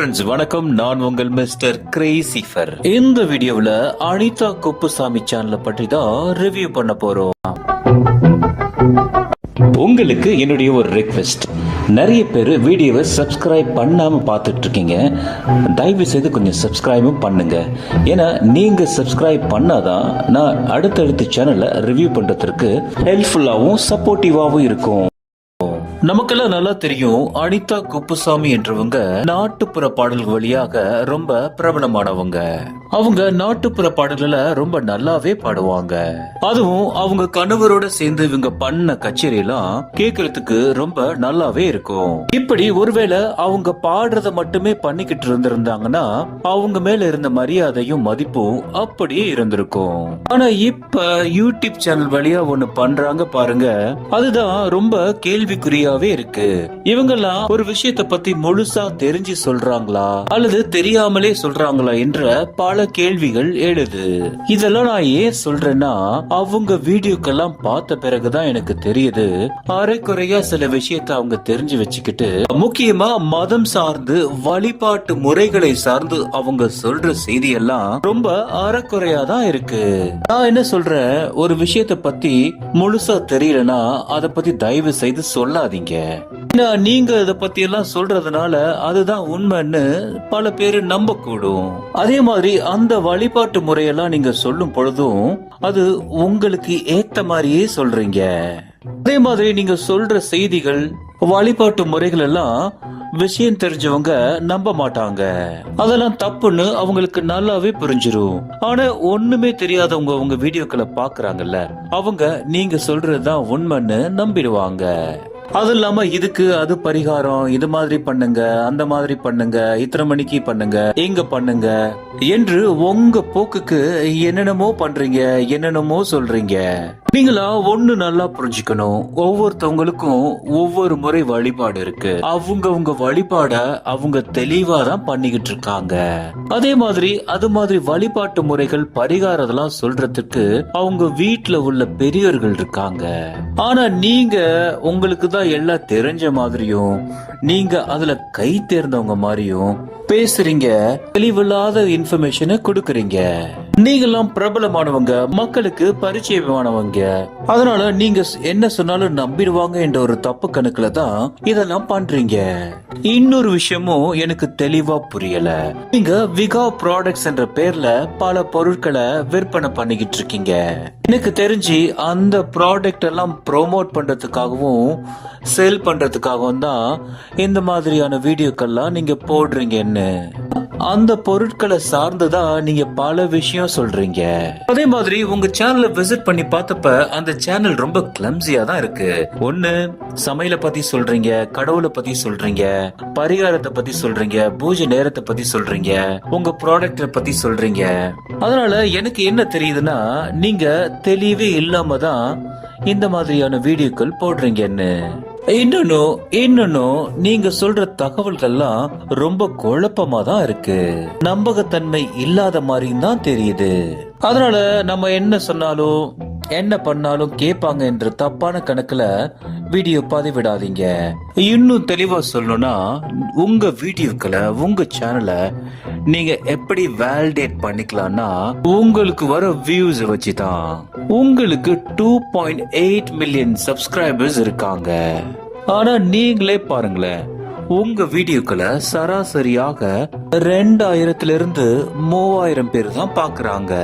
Friends வணக்கம். நான் உங்கள் மிஸ்டர் கிரேசிஃபர் இந்த வீடியோவில் அனிதா குப்புசாமி சேனலை பற்றி தான் ரிவ்யூ பண்ண போறோம். உங்களுக்கு என்னுடைய ஒரு ரெக்வெஸ்ட் நிறைய பேர் வீடியோவை சப்ஸ்கிரைப் பண்ணாமல் பார்த்துட்டு இருக்கீங்க தயவு செய்து கொஞ்சம் சப்ஸ்கிரைபும் பண்ணுங்க. ஏன்னா நீங்க சப்ஸ்கிரைப் பண்ணாதான் நான் அடுத்தடுத்த சேனலை ரிவ்யூ பண்றதுக்கு ஹெல்ப்ஃபுல்லாகவும் சப்போர்ட்டிவாகவும் இருக்கும். நமக்கெல்லாம் நல்லா தெரியும் அனிதா குப்புசாமி என்றவங்க நாட்டுப்புற பாடல்கள் வழியாக ரொம்ப பிரபலமானவங்க. அவங்க நாட்டுப்புற பாடல்களை ரொம்ப நல்லாவே பாடுவாங்க. அதுவும் அவங்க கணவரோட சேர்ந்து இவங்க பண்ண கச்சேரி எல்லாம் கேட்கறதுக்கு ரொம்ப நல்லாவே இருக்கும். இப்படி ஒருவேளை அவங்க பாடுறத மட்டுமே பண்ணிக்கிட்டு இருந்திருந்தாங்கன்னா அவங்க மேல இருந்த மரியாதையும் மதிப்பும் அப்படியே இருந்திருக்கும். ஆனா இப்ப யூடியூப் சேனல் வழியா ஒண்ணு பண்றாங்க பாருங்க அதுதான் ரொம்ப கேள்விக்குறியாவே இருக்கு. இவங்கெல்லாம் ஒரு விஷயத்தை பத்தி முழுசா தெரிஞ்சு சொல்றாங்களா? அல்லது தெரியாமலே சொல்றாங்களா என்ற பல கேள்விகள் எழுது. இதெல்லாம் நான் ஏன் சொல்றேன்னா அவங்க வீடியோக்கெல்லாம் பார்த்த பிறகுதான் எனக்கு தெரியுது. அரைக்குறையா சில விஷயத்தை அவங்க தெரிஞ்சு வச்சுக்கிட்டு முக்கியமா மதம் சார்ந்து வழிபாட்டு முறைகளை சார்ந்து அவங்க சொல்ற செய்தி எல்லாம் ரொம்ப அறக்குறையா தான் இருக்கு. நான் என்ன சொல்றேன்? ஒரு விஷயத்தை பத்தி முழுசா தெரியலனா அதை பத்தி தயவு செய்து சொல்லாதீங்க. ஏன்னா, நீங்க இத பத்தி எல்லாம் சொல்றதுனால அதுதான் உண்மைன்னு பல பேர் நம்ப கூடும் அதே மாதிரி அந்த வழிபாட்டு முறையெல்லாம் நீங்க சொல்லும் பொழுதும் அது உங்களுக்கு ஏத்த மாதிரியே சொல்றீங்க. அதே மாதிரி நீங்க சொல்ற செய்திகள் வழிபாட்டு முறைகள் எல்லாம் விஷயம் தெரிஞ்சவங்க நம்ப மாட்டாங்க. அதெல்லாம் தப்புன்னு அவங்களுக்கு நல்லாவே புரிஞ்சிரும். ஆனா ஒண்ணுமே தெரியாதவங்க உங்க வீடியோக்களை பாக்குறாங்கல்ல அவங்க நீங்க சொல்றதுதான் உண்மைன்னு நம்பிடுவாங்க. அது இல்லாம இதுக்கு அது பரிகாரம் இது மாதிரி பண்ணுங்க அந்த மாதிரி பண்ணுங்க இத்தனை மணிக்கு பண்ணுங்க எங்க பண்ணுங்க என்று உங்க போக்குக்கு என்னென்னமோ பண்றீங்க என்னென்னமோ சொல்றீங்க. நீங்களா ஒண்ணு நல்லா புரிஞ்சுக்கணும். ஒவ்வொருத்தவங்களுக்கும் ஒவ்வொரு முறை வழிபாடு இருக்கு. அவங்க உங்க வழிபாட அவங்க தெளிவா தான் பண்ணிக்கிட்டு இருக்காங்க. அதே மாதிரி அது மாதிரி வழிபாட்டு முறைகள் பரிகாரதெல்லாம் சொல்றதுக்கு அவங்க வீட்டுல உள்ள பெரியவர்கள் இருக்காங்க. ஆனா நீங்க உங்களுக்கு தான் எல்லாம் தெரிஞ்ச மாதிரியும் நீங்க அதுல கை தேர்ந்தவங்க மாதிரியும் பேசுறீங்க தெளிவில்லாத இன்ஃபர்மேஷனை கொடுக்குறீங்க. நீங்களாம் பிரபலமானவங்க மக்களுக்கு பரிச்சயமானவங்க. அதனால நீங்க என்ன சொன்னாலும் நம்பிடுவாங்க என்ற ஒரு தப்பு கணக்குல தான் இதெல்லாம் பண்றீங்க. இன்னொரு விஷயமும் எனக்கு தெளிவா புரியல. நீங்க விகா ப்ராடக்ட்ஸ் என்ற பேர்ல பல பொருட்களை விற்பனை பண்ணிக்கிட்டு இருக்கீங்க. எனக்கு தெரிஞ்சு அந்த ப்ராடக்ட் எல்லாம் ப்ரோமோட் பண்ணுறதுக்காகவும் சேல் பண்ணுறதுக்காகவும் தான் இந்த மாதிரியான வீடியோக்கள்லாம் நீங்கள் போடுறீங்கன்னு. அந்த பொருட்களை சார்ந்துதான் நீங்க பல விஷயம் சொல்றீங்க. அதே மாதிரி உங்க சேனலை விசிட் பண்ணி பார்த்தப்ப அந்த சேனல் ரொம்ப கிளம்சியா தான் இருக்கு. ஒண்ணு சமையலை பத்தி சொல்றீங்க கடவுளை பத்தி சொல்றீங்க பரிகாரத்தை பத்தி சொல்றீங்க பூஜை நேரத்தை பத்தி சொல்றீங்க உங்க ப்ராடக்ட பத்தி சொல்றீங்க. அதனால எனக்கு என்ன தெரியுதுன்னா நீங்க தெளிவே இல்லாம தான் இந்த மாதிரியான வீடியோக்கள் போடுறீங்கன்னு. இன்னொன்னு இன்னொன்னு நீங்க சொல்ற தகவல்கள்லாம் ரொம்ப குழப்பமா தான் இருக்கு. நம்பகத்தன்மை இல்லாத மாதிரி தான் தெரியுது. அதனால நம்ம என்ன சொன்னாலும் என்ன பண்ணாலும் கேட்பாங்க என்ற தப்பான கணக்குல வீடியோ பதிவிடாதீங்க. இன்னும் தெளிவா சொல்லணும்னா உங்க வீடியோக்களை உங்க சேனலை நீங்க எப்படி வேலிடேட் பண்ணிக்கலாம்னா உங்களுக்கு வர வியூஸ் வச்சு தான் உங்களுக்கு two point eight million subscribers இருக்காங்க. ஆனா நீங்களே பாருங்களேன் உங்க வீடியோக்களை சராசரியாக ரெண்டாயிரத்துல இருந்து மூவாயிரம் பேர் தான் பாக்குறாங்க.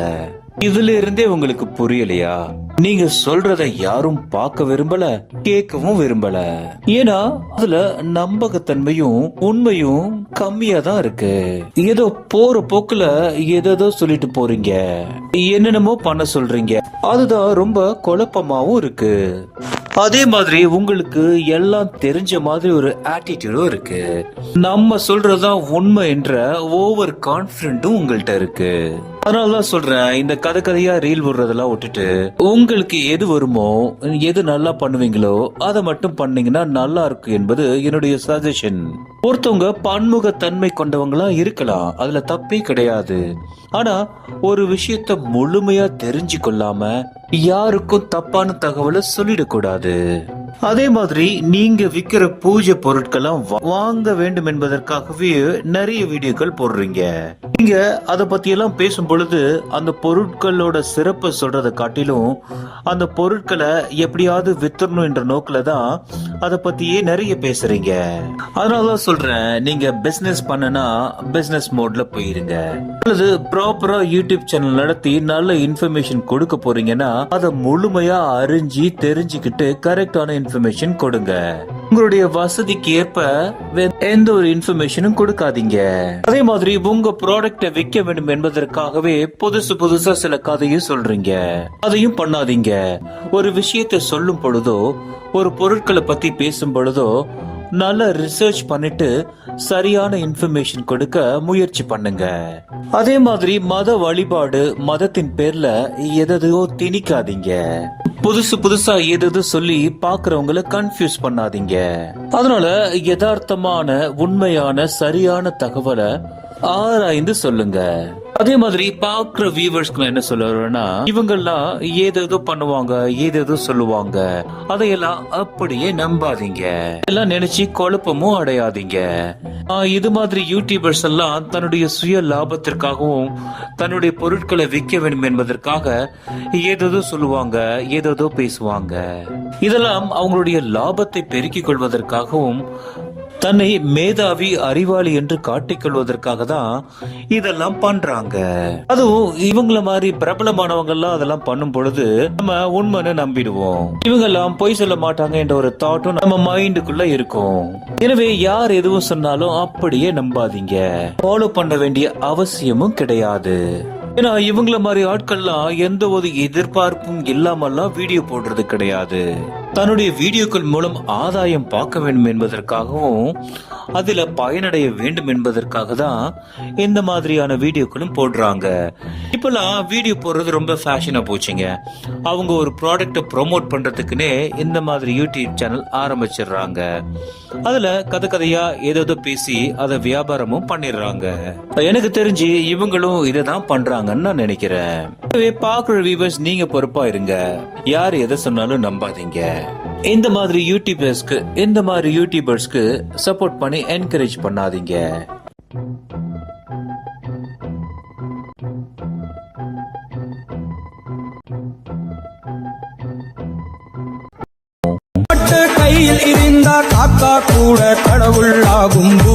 இதுல இருந்தே உங்களுக்கு புரியலையா? நீங்க சொல்றத யாரும் பார்க்க விரும்பல கேட்கவும் விரும்பல. ஏன்னா அதுல நம்பகத்தன்மையும் உண்மையும் கம்மியா தான் இருக்கு. ஏதோ போற போக்குல ஏதோ சொல்லிட்டு போறீங்க. என்னென்னமோ பண்ண சொல்றீங்க. அதுதான் ரொம்ப குழப்பமாவும் இருக்கு. அதே மாதிரி உங்களுக்கு எல்லாம் தெரிஞ்ச மாதிரி ஒரு ஆட்டிடியூடும் இருக்கு. நம்ம சொல்றதுதான் உண்மை என்ற ஓவர் கான்பிடண்டும் உங்கள்கிட்ட இருக்கு. அதனாலதான் சொல்றேன் இந்த கதை கதையா ரீல் விடுறதெல்லாம் விட்டுட்டு உங்களுக்கு எது வருமோ எது நல்லா பண்ணுவீங்களோ அதை மட்டும் பண்ணீங்கன்னா நல்லா இருக்கும் என்பது என்னுடைய சஜஷன் ஒருத்தவங்க பன்முகத்தன்மை கொண்டவங்களா இருக்கலாம் அதுல தப்பே கிடையாது. ஆனா ஒரு விஷயத்த முழுமையா தெரிஞ்சு கொள்ளாம யாருக்கும் தப்பான தகவலை சொல்லிடக்கூடாது. அதே மாதிரி நீங்க விக்கிற பூஜை பொருட்களும் வாங்க வேண்டும் என்பதற்காகவே நிறைய வீடியோக்கள் போடுறீங்க. நீங்க அத பத்தி எல்லாம் பேசும் பொழுது அந்த பொருட்களோட சிறப்பை சொல்றதை காட்டிலும் அந்த பொருட்களை எப்படியாவது வித்துறணும் என்ற நோக்கில தான் அதை பத்தியே நிறைய பேசுறீங்க. அதனாலதான் சொல்றேன் நீங்க பிசினஸ் பண்ணனா பிசினஸ் மோட்ல போயிருங்க. அல்லது ப்ராப்பரா யூடியூப் சேனல் நடத்தி நல்ல இன்ஃபர்மேஷன் கொடுக்க போறீங்கன்னா அதை முழுமையா அறிஞ்சு தெரிஞ்சுக்கிட்டு கரெக்டான இன்ஃபர்மேஷன் கொடுங்க. உங்களுடைய வசதிக்கு ஏற்ப எந்த ஒரு இன்ஃபர்மேஷனும் கொடுக்காதீங்க. அதே மாதிரி உங்க ப்ராடக்ட விற்க வேண்டும் என்பதற்காகவே புதுசு புதுசா சில கதையும் சொல்றீங்க. அதையும் பண்ணாதீங்க. ஒரு விஷயத்தை சொல்லும் பொழுதோ ஒரு பொருட்களை பத்தி பேசும் பொழுதோ நல்லா ரிசர்ச் பண்ணிட்டு சரியான இன்ஃபர்மேஷன் கொடுக்க முயற்சி பண்ணுங்க. அதே மாதிரி மத வழிபாடு மதத்தின் பேர்ல எதையோ திணிக்காதீங்க. புதுசு புதுசா எது சொல்லி பாக்குறவங்கள கன்ஃபியூஸ் பண்ணாதீங்க. அதனால யதார்த்தமான உண்மையான சரியான தகவலை ஆராய்ந்து சொல்லுங்க. அதே மாதிரி பாக்குற வியூவர்ஸ்க்கு என்ன சொல்லுறேன்னா இவங்கெல்லாம் ஏதேதோ பண்ணுவாங்க ஏதேதோ சொல்லுவாங்க. அதையெல்லாம் அப்படியே நம்பாதீங்க. எல்லாம் நினைச்சு குழப்பமும் அடையாதீங்க. ஆஹ், இது மாதிரி யூடியூபர்ஸ் எல்லாம் தன்னுடைய சுய லாபத்திற்காகவும் தன்னுடைய பொருட்களை விற்க வேண்டும் என்பதற்காக ஏதேதோ சொல்லுவாங்க ஏதேதோ பேசுவாங்க. இதெல்லாம் அவங்களுடைய லாபத்தை பெருக்கிக் கொள்வதற்காகவும் தன்னை மேதாவி அறிவாளி என்று காட்டிக்கொள்வதற்காக தான் இதெல்லாம் பண்றாங்க. அதுவும் இவங்கள மாதிரி பிரபலமானவங்க எல்லாம் அதெல்லாம் பண்ணும் பொழுது நம்ம உண்மைன்னு நம்பிடுவோம். இவங்க எல்லாம் பொய் சொல்ல மாட்டாங்க என்ற ஒரு தாட்டும் நம்ம மைண்டுக்குள்ள இருக்கும். எனவே யார் எதுவும் சொன்னாலும் அப்படியே நம்பாதீங்க. ஃபாலோ பண்ண வேண்டிய அவசியமும் கிடையாது. ஏன்னா இவங்கள மாதிரி ஆட்கள்லாம் எந்த ஒரு எதிர்பார்ப்பும் இல்லாமல்லாம் வீடியோ போடுறது கிடையாது. தன்னுடைய வீடியோக்கள் மூலம் ஆதாயம் பார்க்க வேண்டும் என்பதற்காகவும் அதில் பயனடைய வேண்டும் என்பதற்காக தான் இந்த மாதிரியான வீடியோக்களும் போடுறாங்க. இப்போலாம் வீடியோ போடுறது ரொம்ப ஃபேஷனாக போச்சுங்க. அவங்க ஒரு ப்ராடக்ட்டை ப்ரோமோட் பண்ணுறதுக்குன்னே இந்த மாதிரி யூடியூப் சேனல் ஆரம்பிச்சிடுறாங்க. அதில் கதை கதையாக ஏதேதோ பேசி அதை வியாபாரமும் பண்ணிடுறாங்க. எனக்கு தெரிஞ்சு இவங்களும் இதை தான் பண்ணுறாங்கன்னு நான் நினைக்கிறேன். பார்க்குற வியூவர்ஸ் நீங்கள் பொறுப்பாக இருங்க. யார் எதை சொன்னாலும் நம்பாதீங்க. இந்த மாதிரி யூடியூபர்ஸ்க்கு இந்த மாதிரி யூடியூபர்ஸ்க்கு சப்போர்ட் பண்ணி என்கரேஜ் பண்ணாதீங்க. கையில் இருந்தா காக்கா கூட கடவுள் ஆகும் பூ.